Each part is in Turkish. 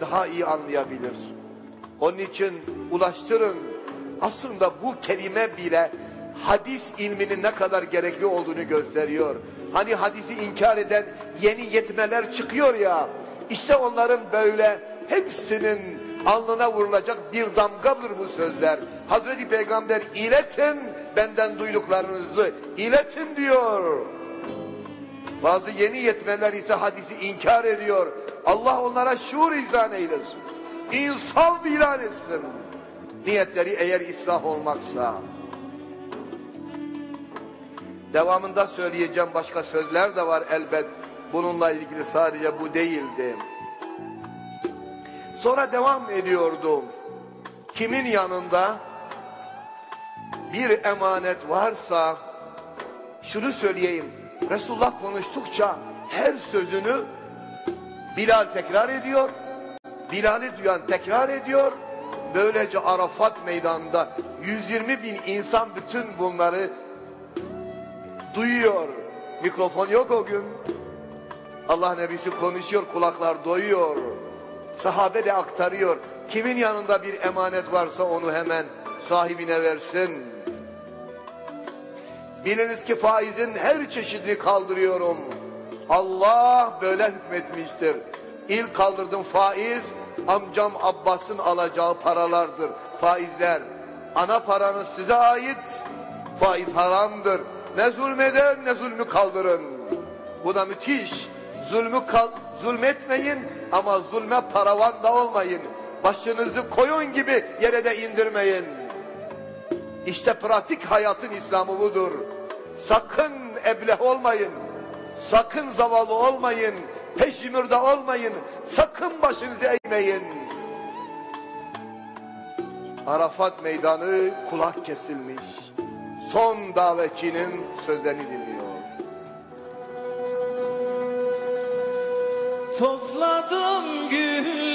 daha iyi anlayabilir. Onun için ulaştırın. Aslında bu kelime bile hadis ilminin ne kadar gerekli olduğunu gösteriyor. Hani hadisi inkar eden yeni yetmeler çıkıyor ya. İşte onların böyle hepsinin alnına vurulacak bir damgadır bu sözler. Hazreti Peygamber iletin benden duyduklarınızı iletin diyor. Bazı yeni yetmeler ise hadisi inkar ediyor. Allah onlara şuur izan eylesin. İnsaf ilan etsin. Niyetleri eğer ıslah olmaksa. Devamında söyleyeceğim başka sözler de var elbet. Bununla ilgili sadece bu değildi. Sonra devam ediyordum. Kimin yanında bir emanet varsa şunu söyleyeyim. Resulullah konuştukça her sözünü Bilal tekrar ediyor. Bilal'i duyan tekrar ediyor. Böylece Arafat meydanında 120 bin insan bütün bunları duyuyor. Mikrofon yok o gün. Allah Nebisi konuşuyor, kulaklar doyuyor. Sahabe de aktarıyor. Kimin yanında bir emanet varsa onu hemen sahibine versin. Biliniz ki faizin her çeşidini kaldırıyorum. Allah böyle hükmetmiştir. İlk kaldırdım faiz, amcam Abbas'ın alacağı paralardır. Faizler. Ana paranız size ait. Faiz haramdır. Ne zulmeder ne zulmü kaldırın. Bu da müthiş. Zulmü kal zulmetmeyin ama zulme paravan da olmayın. Başınızı koyun gibi yere de indirmeyin. İşte pratik hayatın İslamı budur. Sakın ebleh olmayın. Sakın zavallı olmayın. Peşimürde olmayın. Sakın başınızı eğmeyin. Arafat meydanı kulak kesilmiş. Son davetçinin sözlerini dinliyor. Topladım gülleri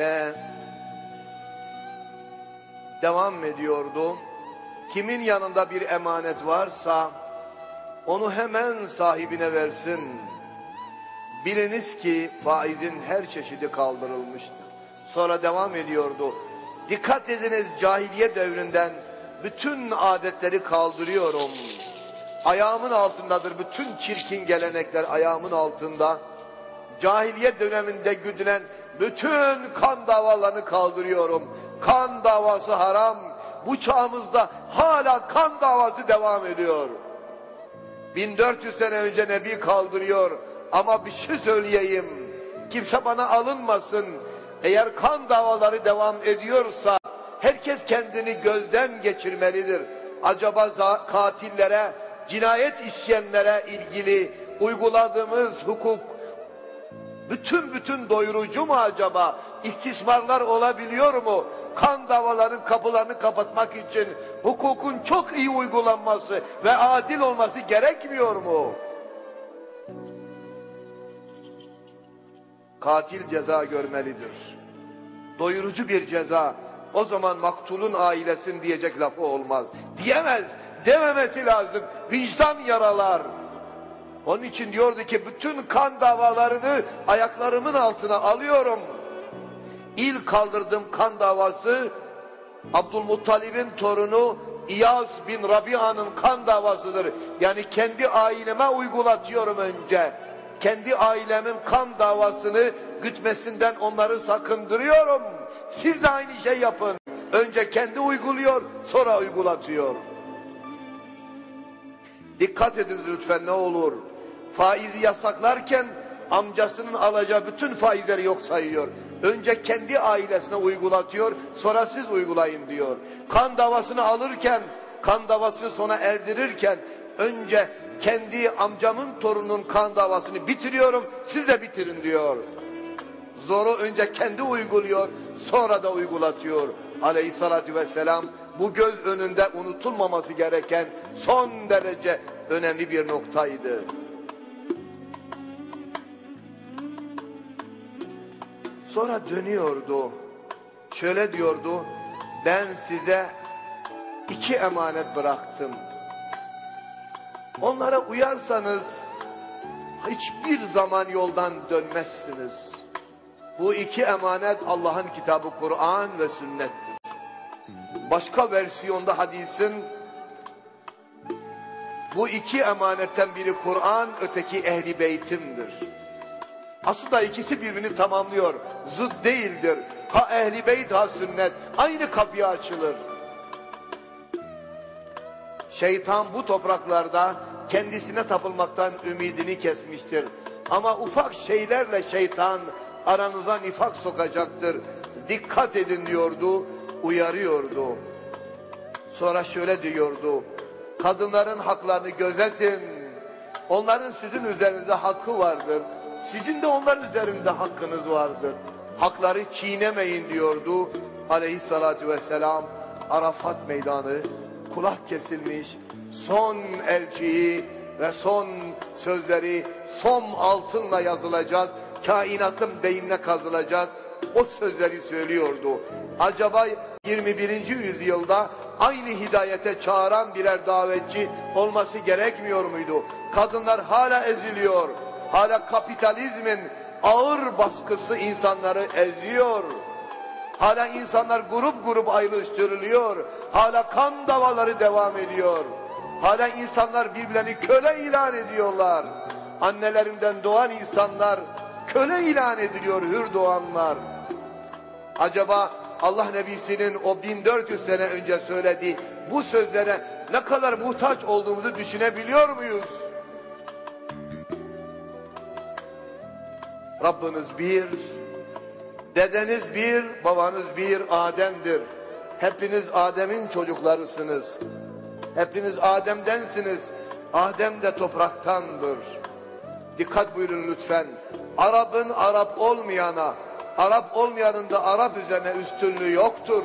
Ve devam ediyordu. Kimin yanında bir emanet varsa onu hemen sahibine versin. Biliniz ki faizin her çeşidi kaldırılmıştır. Sonra devam ediyordu. Dikkat ediniz cahiliye devrinden bütün adetleri kaldırıyorum. Ayağımın altındadır bütün çirkin gelenekler ayağımın altında. Cahiliye döneminde güdülen bütün kan davalarını kaldırıyorum. Kan davası haram. Bu çağımızda hala kan davası devam ediyor. 1400 sene önce Nebi kaldırıyor. Ama bir şey söyleyeyim. Kimse bana alınmasın. Eğer kan davaları devam ediyorsa herkes kendini gözden geçirmelidir. Acaba katillere, cinayet işleyenlere ilgili uyguladığımız hukuk bütün bütün doyurucu mu acaba? İstismarlar olabiliyor mu? Kan davaların kapılarını kapatmak için hukukun çok iyi uygulanması ve adil olması gerekmiyor mu? Katil ceza görmelidir. Doyurucu bir ceza. O zaman maktulun ailesin diyecek lafı olmaz. Diyemez. Dememesi lazım. Vicdan yaralar. Onun için diyordu ki bütün kan davalarını ayaklarımın altına alıyorum. İlk kaldırdığım kan davası Abdülmuttalib'in torunu İyaz bin Rabia'nın kan davasıdır. Yani kendi aileme uygulatıyorum önce. Kendi ailemin kan davasını gütmesinden onları sakındırıyorum. Siz de aynı şey yapın. Önce kendi uyguluyor, sonra uygulatıyor. Dikkat ediniz lütfen ne olur. Faizi yasaklarken amcasının alacağı bütün faizleri yok sayıyor. Önce kendi ailesine uygulatıyor, sonra siz uygulayın diyor. Kan davasını alırken, kan davasını sona erdirirken önce kendi amcamın torunun kan davasını bitiriyorum, siz de bitirin diyor. Zoru önce kendi uyguluyor, sonra da uygulatıyor. Aleyhissalatü vesselam bu göz önünde unutulmaması gereken son derece önemli bir noktaydı. Sonra dönüyordu. Şöyle diyordu. Ben size iki emanet bıraktım. Onlara uyarsanız hiçbir zaman yoldan dönmezsiniz. Bu iki emanet Allah'ın kitabı Kur'an ve sünnettir. Başka versiyonda hadisin bu iki emanetten biri Kur'an, öteki ehli beytimdir. Aslında ikisi birbirini tamamlıyor. Zıt değildir. Ha ehli beyt ha sünnet. Aynı kapıya açılır. Şeytan bu topraklarda kendisine tapılmaktan ümidini kesmiştir. Ama ufak şeylerle şeytan aranıza nifak sokacaktır. Dikkat edin diyordu, uyarıyordu. Sonra şöyle diyordu. Kadınların haklarını gözetin. Onların sizin üzerinize hakkı vardır. Sizin de onlar üzerinde hakkınız vardır. Hakları çiğnemeyin diyordu aleyhissalatü vesselam. Arafat meydanı kulak kesilmiş son elçiyi ve son sözleri son altınla yazılacak kainatın beynine kazılacak o sözleri söylüyordu. Acaba 21. yüzyılda aynı hidayete çağıran birer davetçi olması gerekmiyor muydu? Kadınlar hala eziliyor. Hala kapitalizmin ağır baskısı insanları eziyor. Hala insanlar grup grup ayrıştırılıyor. Hala kan davaları devam ediyor. Hala insanlar birbirlerini köle ilan ediyorlar. Annelerinden doğan insanlar köle ilan ediliyor hür doğanlar. Acaba Allah Nebisi'nin o 1400 sene önce söylediği bu sözlere ne kadar muhtaç olduğumuzu düşünebiliyor muyuz? Rabbiniz bir, dedeniz bir, babanız bir, Adem'dir. Hepiniz Adem'in çocuklarısınız. Hepiniz Adem'densiniz. Adem de topraktandır. Dikkat buyurun lütfen. Arap'ın Arap olmayana, Arap olmayanın da Arap üzerine üstünlüğü yoktur.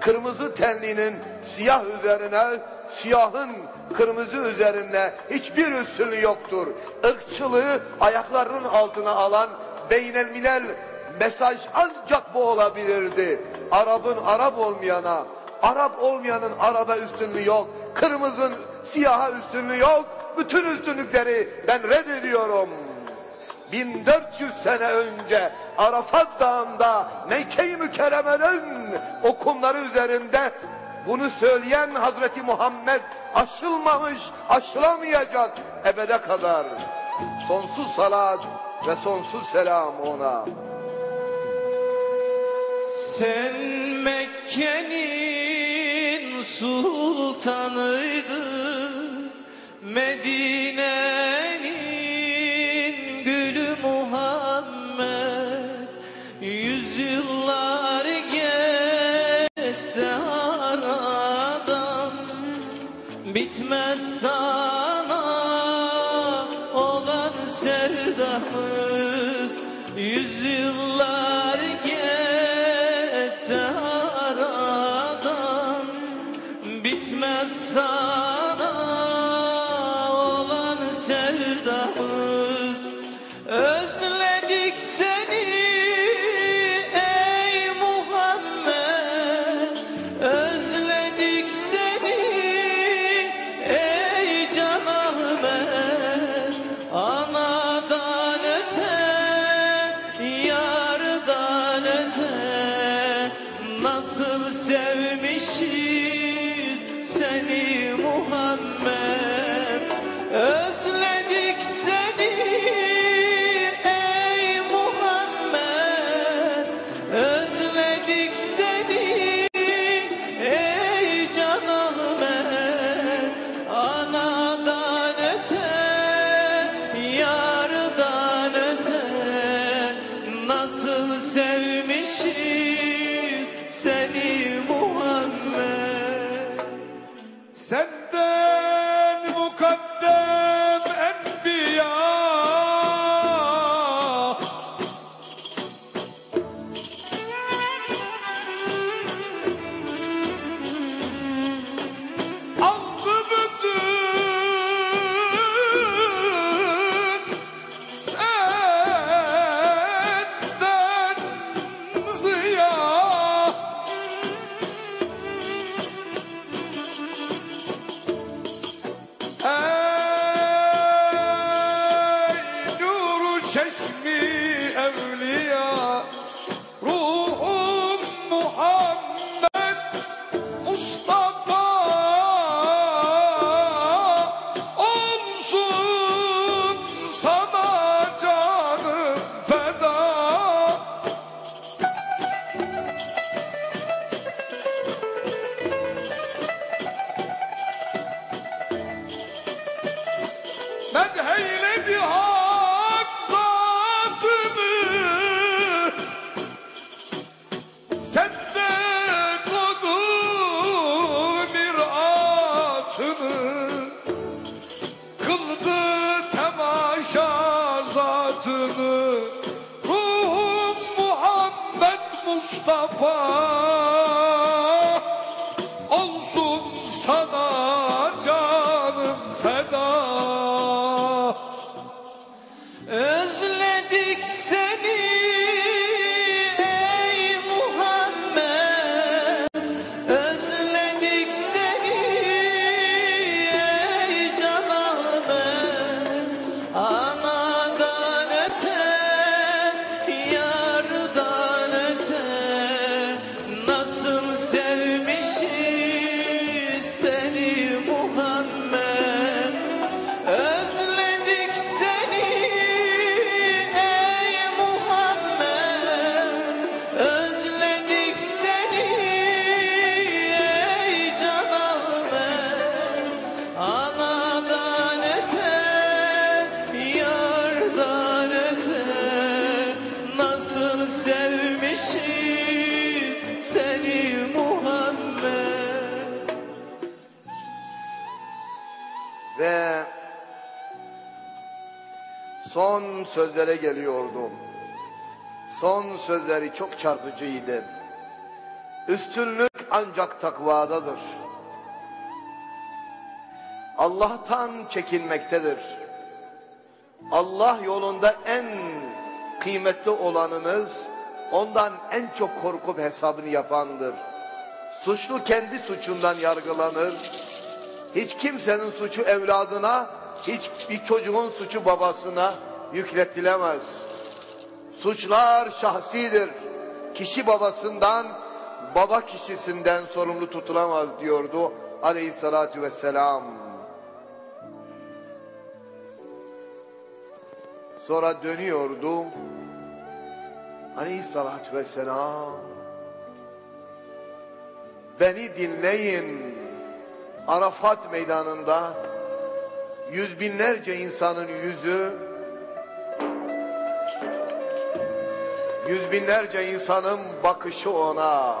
Kırmızı tenlinin siyah üzerine, siyahın kırmızı üzerine hiçbir üstünlüğü yoktur. Irkçılığı ayaklarının altına alan beynelmilel mesaj ancak bu olabilirdi. Arap'ın Arap olmayana, Arap olmayanın Arap'a üstünlüğü yok. Kırmızın siyaha üstünlüğü yok. Bütün üstünlükleri ben reddediyorum. 1400 sene önce Arafat Dağı'nda Mekke-i Mükerreme'nin o üzerinde bunu söyleyen Hazreti Muhammed aşılmamış, aşılamayacak ebede kadar. Sonsuz salat ve sonsuz selam ona. Sen Mekke'nin sultanıydın Medine'nin the. Muhammed Senden mukaddem Ruhum Muhammed Mustafa sözlere geliyordum. Son sözleri çok çarpıcıydı. Üstünlük ancak takvadadır. Allah'tan çekinmektedir. Allah yolunda en kıymetli olanınız ondan en çok korkup hesabını yapandır. Suçlu kendi suçundan yargılanır. Hiç kimsenin suçu evladına, hiçbir çocuğun suçu babasına yükletilemez. Suçlar şahsidir. Kişi babasından, baba kişisinden sorumlu tutulamaz diyordu aleyhissalatü vesselam. Sonra dönüyordu aleyhissalatü vesselam. Beni dinleyin. Arafat meydanında yüz binlerce insanın yüzü yüz binlerce insanın bakışı ona